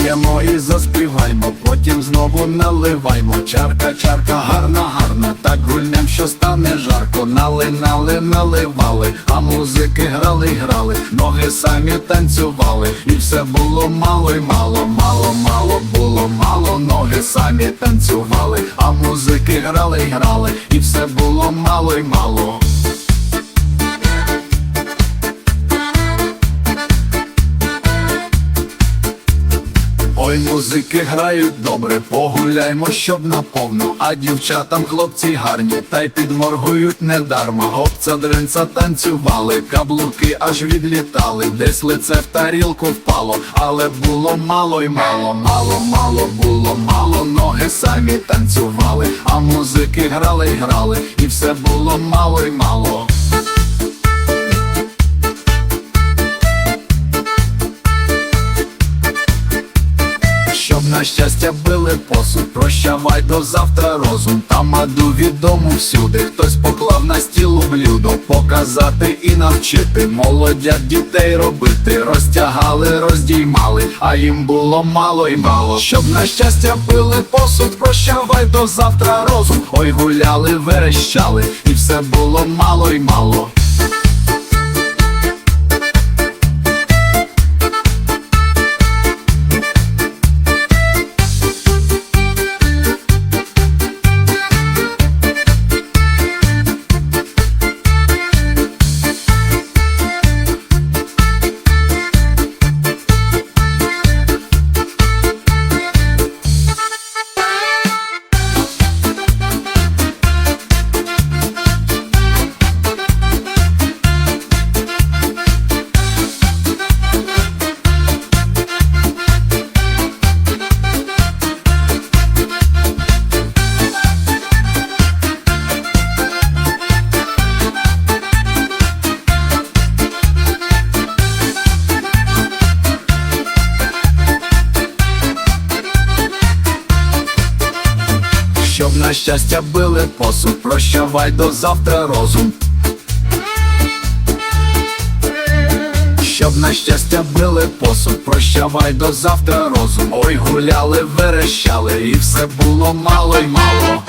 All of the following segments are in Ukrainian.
Вип'ємо і заспіваймо, потім знову наливаймо. Чарка, чарка, гарна, гарна, так гульнем, що стане жарко. Налинали, наливали, а музики грали, грали, ноги самі танцювали, і все було мало й мало, мало, мало було мало, ноги самі танцювали, а музики грали, грали, і все було мало й мало. Ой, музики грають добре, погуляймо, щоб наповну, а дівчатам хлопці гарні, та й підморгують недарма. Гопця дринця танцювали, каблуки аж відлітали, десь лице в тарілку впало, але було мало й мало, мало, мало було мало, ноги самі танцювали, а музики грали й грали, і все було мало й мало. Щастя били посуд, прощавай до завтра розум. Тамаду відому всюди, хтось поклав на стіл блюдо Показати і навчити, молодят дітей робити. Розтягали, роздіймали, а їм було мало й мало. Щоб на щастя били посуд, прощавай до завтра розум. Ой гуляли, верещали, і все було мало й мало на щастя били посуд, прощавай до завтра розум. Щоб на щастя били посуд, прощавай до завтра розум. Ой, гуляли, верещали, і все було мало й мало.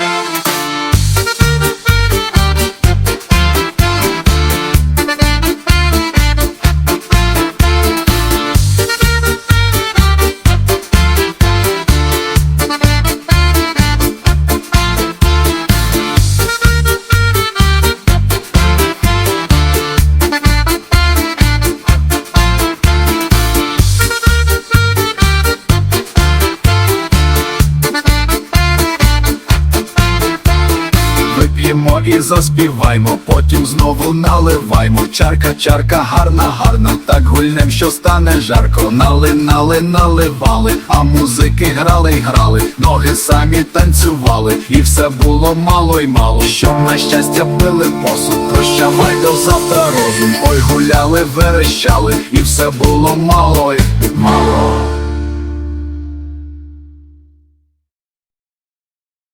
Вип'ємо і заспіваймо, потім знову наливаймо. Чарка, чарка, гарна, гарна, так гульнем, що стане жарко. Налинали, наливали, а музики грали й грали, ноги самі танцювали, і все було мало й мало. Щоб на щастя пили посуд, прощавай до завтра розум. Ой, гуляли, верещали, і все було мало й мало.